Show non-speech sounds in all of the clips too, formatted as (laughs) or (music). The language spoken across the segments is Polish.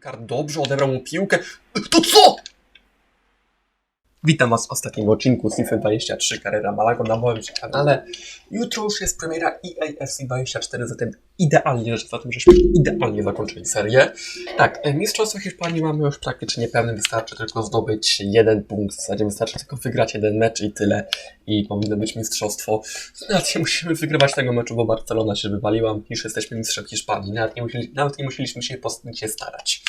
Burkard dobrze odebrał mu piłkę. To co? Witam Was w ostatnim odcinku FIFA 23 Carrera Malago na moim kanale. Jutro już jest premiera E EA FC 24, zatem idealnie, że zatem żeśmy idealnie zakończyli serię. Tak, e, Mistrzostwo Hiszpanii mamy już praktycznie pełne, wystarczy tylko zdobyć jeden punkt, w zasadzie wystarczy tylko wygrać jeden mecz i tyle. I powinno być mistrzostwo. Nawet nie musimy wygrywać tego meczu, bo Barcelona się wywaliła, niż jesteśmy mistrzem Hiszpanii. Nawet nie, musieli, nawet nie musieliśmy się, się starać.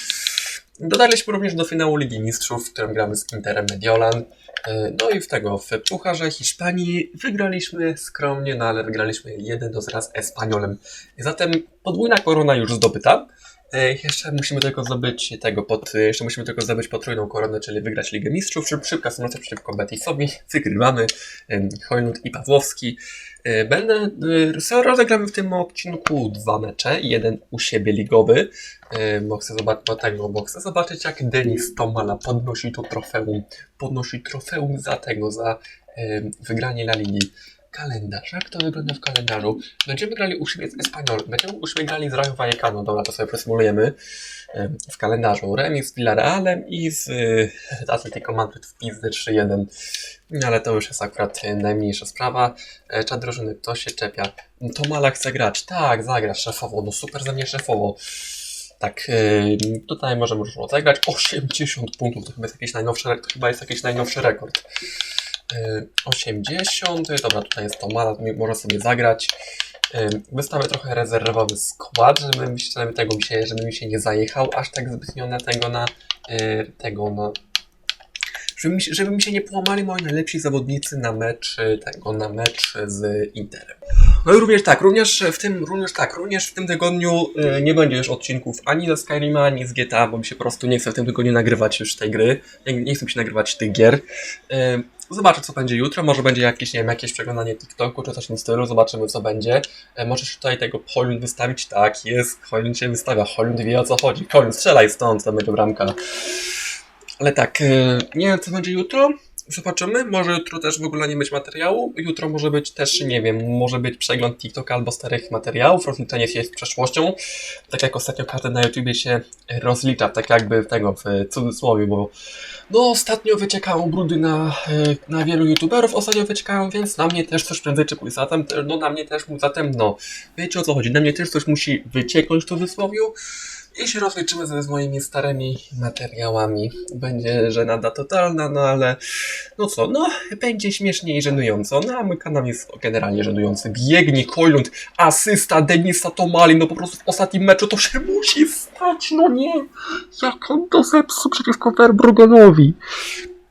Dodaliśmy również do finału Ligi Mistrzów, w którym gramy z Interem Mediolan. E, No i w tego, w Pucharze Hiszpanii wygraliśmy skromnie, no ale wygraliśmy 1 do 0 z Espaniolem. Zatem podwójna korona już zdobyta. E, Jeszcze musimy tylko zdobyć tego pod, jeszcze musimy tylko zdobyć potrójną koronę, czyli wygrać Ligę Mistrzów. Szyb, szybka symulacja przeciwko Betisowi. Wygrywamy. Em, Hojlund i Pawłowski. E, Będę, e, rozegramy w tym odcinku dwa mecze. Jeden u siebie ligowy, e, bo chcę zobaczyć, tego, bo chcę zobaczyć jak Denis Tomala podnosi to trofeum, podnosi trofeum za tego, za e, wygranie La Ligi. Kalendarz, jak to wygląda w kalendarzu? Będziemy grali u siebie z będziemy u siebie grali z Rayo Vallecano, dobra, to sobie przesymulujemy w kalendarzu. Remis z Villarrealem i z e, Atletico Madryt w pizdę 3-1. No, Ale to już jest akurat e, najmniejsza sprawa. E, Czad drużyny, kto się czepia? Tomala chce grać. Tak, zagra szefowo. No super ze mnie szefowo. Tak, tutaj możemy już rozegrać. 80 punktów, to chyba jest jakiś najnowszy, to chyba jest jakiś najnowszy rekord. E, 80, dobra, tutaj jest Tomala, może sobie zagrać. E, Wystawię trochę rezerwowy skład, żeby mi się, tego żeby mi się nie zajechał aż tak zbytnio na tego, na e, tego, na żeby mi, się- żeby mi się nie połamali moi najlepsi zawodnicy na mecz tego, na mecz z Interem. No i również tak, również w tym, również tak, również w tym tygodniu e, nie będzie już odcinków ani ze Skyrima, ani z GTA, bo mi się po prostu nie chce w tym tygodniu nagrywać już tej gry. Nie, nie chcę mi się nagrywać tych gier. E, Zobaczę co będzie jutro, może będzie jakieś, nie wiem, jakieś przeglądanie TikToku czy coś w tym stylu, zobaczymy co będzie. E, Możesz tutaj tego Holund wystawić? Tak, jest, Holund się wystawia, Holund wie o co chodzi. Holund strzelaj stąd, to będzie bramka. Ale tak, e, nie wiem co będzie jutro. Zobaczymy. Może jutro też w ogóle nie być materiału. Jutro może być też, nie wiem, może być przegląd TikToka albo starych materiałów, rozliczenie się z przeszłością. Tak jak ostatnio każdy na YouTubie się rozlicza, tak jakby tego w cudzysłowie, bo no ostatnio wyciekają brudy na, e, na wielu YouTuberów, ostatnio wyciekają, więc na mnie też coś prędzej czy później. Zatem, te- no na mnie też, zatem no, wiecie o co chodzi, na mnie też coś musi wycieknąć w cudzysłowie. I się rozliczymy ze z moimi starymi materiałami. Będzie żenada totalna, no ale no co, no będzie śmiesznie i żenująco. No a mój kanał jest generalnie żenujący. Biegnie Kojlund, asysta Denisa Tomali, no po prostu w ostatnim meczu to się musi stać, no nie. Jak on to zepsuł przeciwko Verbrugenowi.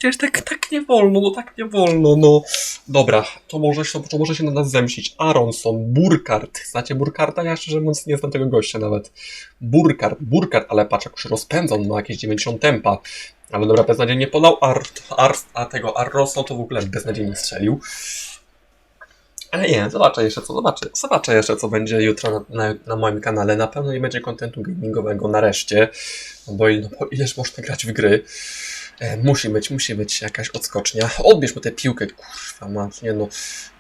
Przecież tak, tak nie wolno, no tak nie wolno, no. Dobra, to może, się, to może się na nas zemścić. Aronson, Burkart. Znacie Burkarta? Ja szczerze mówiąc nie znam tego gościa nawet. Burkart, Burkart, ale patrz jak się rozpędza, on ma jakieś 90 tempa. Ale dobra, beznadziejnie podał, Ar, Ar, a tego Arroso to w ogóle beznadziejnie strzelił. Ale nie, zobaczę jeszcze co, zobaczę, zobaczę jeszcze co będzie jutro na, na, na moim kanale. Na pewno nie będzie kontentu gamingowego nareszcie, no bo, no bo ileż można grać w gry. E, musi być, musi być jakaś odskocznia. Odbierz mu tę piłkę, kurwa mać, nie no.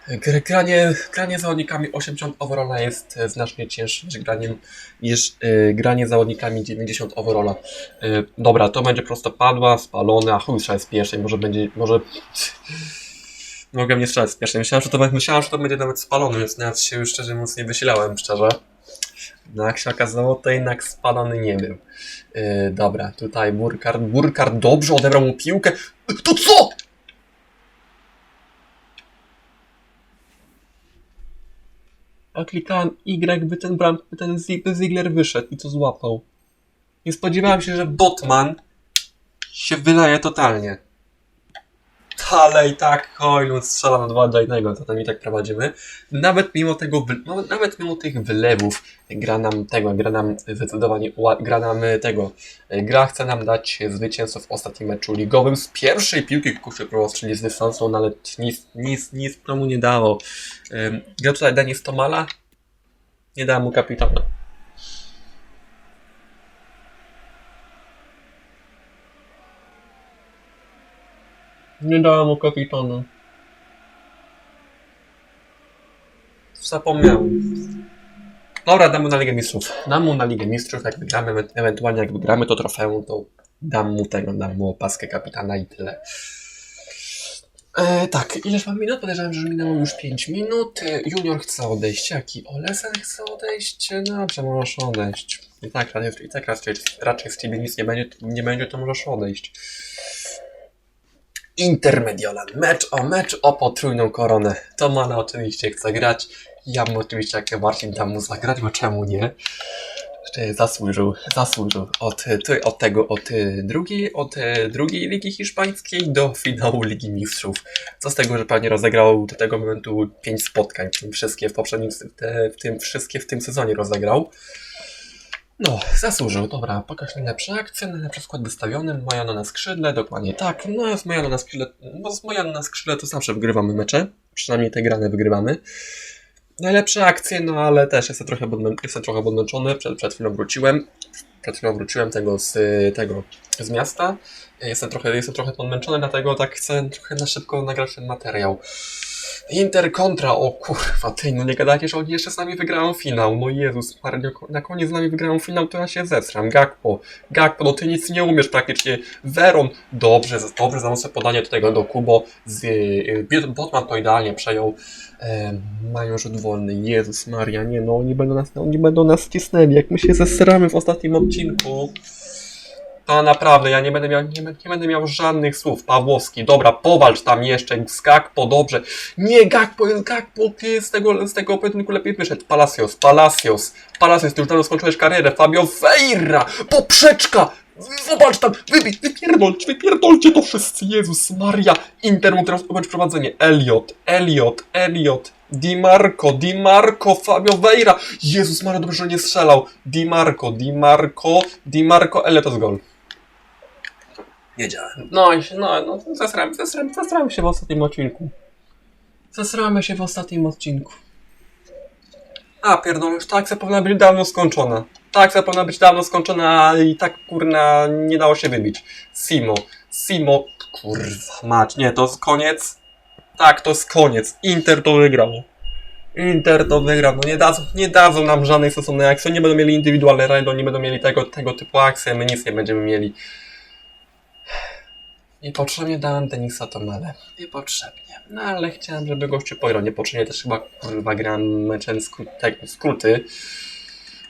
Gr- Granie, granie zawodnikami 80 overalla jest e, znacznie cięższe niż granie, niż e, granie zawodnikami 90 overalla. E, dobra, to będzie prosto padła, spalone, a chuj strzelać z pierwszej, może będzie, może... (laughs) Mogę nie strzelać z pierwszej, myślałem, że to, myślałem, że to będzie nawet spalony, więc nawet się już szczerze mówiąc nie wysilałem, szczerze. No jak się okazało, to jednak spalony nie był. Yy, dobra, tutaj Burkard. Burkard dobrze odebrał mu piłkę. To co? A klikałem Y, by ten bram, by ten Ziegler wyszedł i to złapał. Nie spodziewałem się, że Botman się wydaje totalnie. Ale i tak Hojlund strzela na 2 do 1, to tam i tak prowadzimy. Nawet mimo tego, no, nawet mimo tych wylewów, gra nam tego, gra nam zdecydowanie, gra nam y, tego, y, gra chce nam dać zwycięstwo w ostatnim meczu ligowym z pierwszej piłki, kurczę, próbował z dystansu, no ale nic, nic, nic promu nie dało. Gra tutaj Denis Tomala, nie dała mu kapitana. Nie dała mu kapitana. Zapomniałem. Dobra, dam mu na Ligę Mistrzów. Dam mu na Ligę Mistrzów, jak wygramy, ewe- ewentualnie jak wygramy to trofeum, to dam mu tego, dam mu opaskę kapitana i tyle. E, tak, ileż mam minut? Podejrzewam, że minęło już 5 minut. E, junior chce odejść. Jaki? Olesen chce odejść? Dobrze, możesz odejść. I tak, i tak raczej, raczej z ciebie nic nie będzie, nie będzie, to możesz odejść. Intermediolan. Mecz o mecz o potrójną koronę. To Mana oczywiście chce grać. Ja bym oczywiście jak Marcin dam mu zagrać, bo czemu nie? Zasłużył, zasłużył od, od tego, od y, drugiej, od y, drugiej Ligi Hiszpańskiej do finału Ligi Mistrzów. Co z tego, że pewnie rozegrał do tego momentu pięć spotkań, wszystkie w poprzednim, w tym wszystkie w tym sezonie rozegrał. No, zasłużył, dobra, pokaż najlepsze akcje, najlepszy skład wystawiony, Mojano na skrzydle, dokładnie tak, no z Mojano na skrzydle, no z Mojano na skrzydle to zawsze wygrywamy mecze, przynajmniej te grane wygrywamy. Najlepsze akcje, no ale też jestem trochę, jestem trochę podmęczony, przed, przed chwilą wróciłem, przed chwilą wróciłem tego z, tego, z miasta, jestem trochę, jestem trochę podmęczony, dlatego tak chcę trochę na szybko nagrać ten materiał. Inter kontra, o kurwa, ty, no nie gadajcie, że oni jeszcze z nami wygrają finał, no Jezus Maria, na koniec z nami wygrają finał, to ja się zesram, Gakpo, Gakpo, no ty nic nie umiesz praktycznie, Veron, dobrze, dobrze, za mocne podanie do tego, do Kubo, z, y, Botman to idealnie przejął, e, mają rzut wolny, Jezus Maria, nie no, oni będą nas, oni będą nas cisnęli, jak my się zesramy w ostatnim odcinku, to naprawdę, ja nie będę miał, nie, nie będę miał żadnych słów. Pawłowski, dobra, powalcz tam jeszcze, Gakpo, dobrze. Nie, Gakpo jest Gakpo, ty z tego, z tego pojedynku lepiej wyszedł. Palacios, Palacios, Palacios, ty już dawno skończyłeś karierę. Fabio Veira, poprzeczka, zobacz tam, wybij, wypierdolcie, wypierdolcie to wszyscy, Jezus Maria. Inter mógł teraz objąć prowadzenie. Elliot, Elliot, Elliot. Di Marco, Di Marco, Fabio Veira. Jezus Maria, dobrze, że nie strzelał. Di Marco, Di Marco, Di Marco, Elliot to jest gol. Wiedziałem. No i się, no, no, zasrałem, zasrałem, zasrałem się w ostatnim odcinku. Zasramy się w ostatnim odcinku. A, pierdolę, już ta akcja powinna być dawno skończona. Ta akcja powinna być dawno skończona i tak, kurna, nie dało się wybić. Simo, Simo, kurwa mać, nie, to jest koniec. Tak, to jest koniec. Inter to wygrał. Inter to wygrał. No nie dadzą, nie dadzą nam żadnej stosownej akcji. Nie będą mieli indywidualne rajdo, nie będą mieli tego, tego typu akcji, my nic nie będziemy mieli. Niepotrzebnie dałem Denisa Tomale. Niepotrzebnie. No ale chciałem, żeby gościu pograł. Niepotrzebnie też chyba kurwa gram meczem skró- tak, skróty.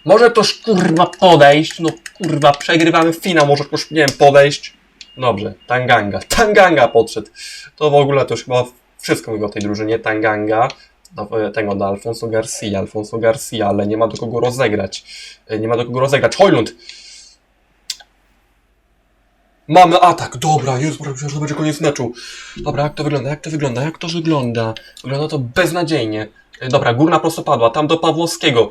Może toż kurwa podejść. No kurwa, przegrywamy finał, może toż nie wiem, podejść. Dobrze, Tanganga. Tanganga podszedł. To w ogóle to już chyba wszystko mówię o tej drużynie. Tanganga. Do, tego do Alfonso Garcia. Alfonso Garcia, ale nie ma do kogo rozegrać. E, Nie ma do kogo rozegrać. Hojlund! Mamy atak, dobra, już myślałem, że koniec meczu. Dobra, jak to wygląda, jak to wygląda, jak to wygląda? Wygląda to beznadziejnie. E, dobra, górna prostopadła, tam do Pawłowskiego.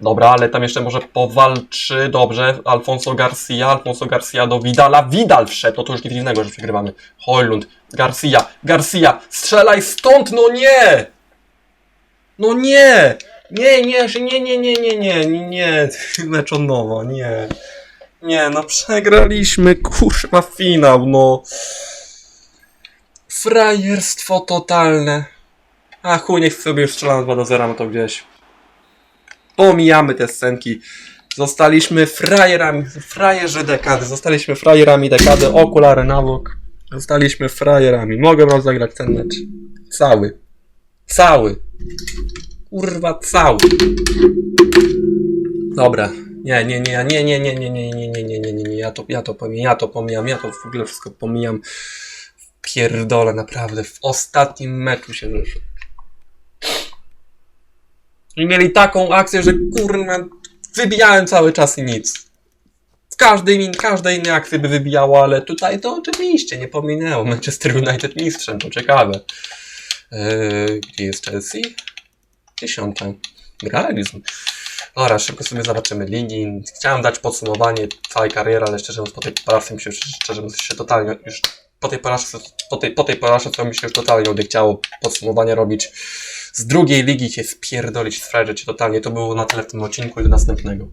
Dobra, ale tam jeszcze może powalczy, dobrze, Alfonso Garcia, Alfonso Garcia do Vidala, Vidal wszedł, no to już nic dziwnego, że przegrywamy. Hojlund, Garcia, Garcia, strzelaj stąd, no nie! No nie! Nie, nie, nie, nie, nie, nie, nie, nie, (laughs) mecz od nie. Nie, no przegraliśmy, kurwa, finał, no. Frajerstwo totalne. A chuj, niech sobie już strzelam 2 do 0, no to gdzieś. Pomijamy te scenki. Zostaliśmy frajerami, frajerzy dekady, zostaliśmy frajerami dekady, okulary na bok. Zostaliśmy frajerami. Mogę rozegrać ten mecz. Cały. Cały. Kurwa, cały. Dobra. Nie, nie, nie, nie, nie, nie, nie, nie, nie, nie, nie, nie, nie, nie, ja to, ja to pomijam, ja to pomijam, ja to w ogóle wszystko pomijam. Pierdolę, naprawdę, w ostatnim meczu się wyszło. I mieli taką akcję, że kurwa, wybijałem cały czas i nic. W każdej, każdej innej akcji by wybijało, ale tutaj to oczywiście nie pominęło. Manchester United mistrzem, to ciekawe. Yy, gdzie jest Chelsea? Dziesiąta. Realizm. Dobra, szybko sobie zobaczymy ligi. Chciałem dać podsumowanie całej kariery, ale szczerze mówiąc po tej porażce mi się, szczerze mówiąc się totalnie już po tej porażce, po tej, po tej porażce to mi się już totalnie odechciało podsumowania robić. Z drugiej ligi się spierdolić, sfrajerzyć totalnie. To było na tyle w tym odcinku i do następnego.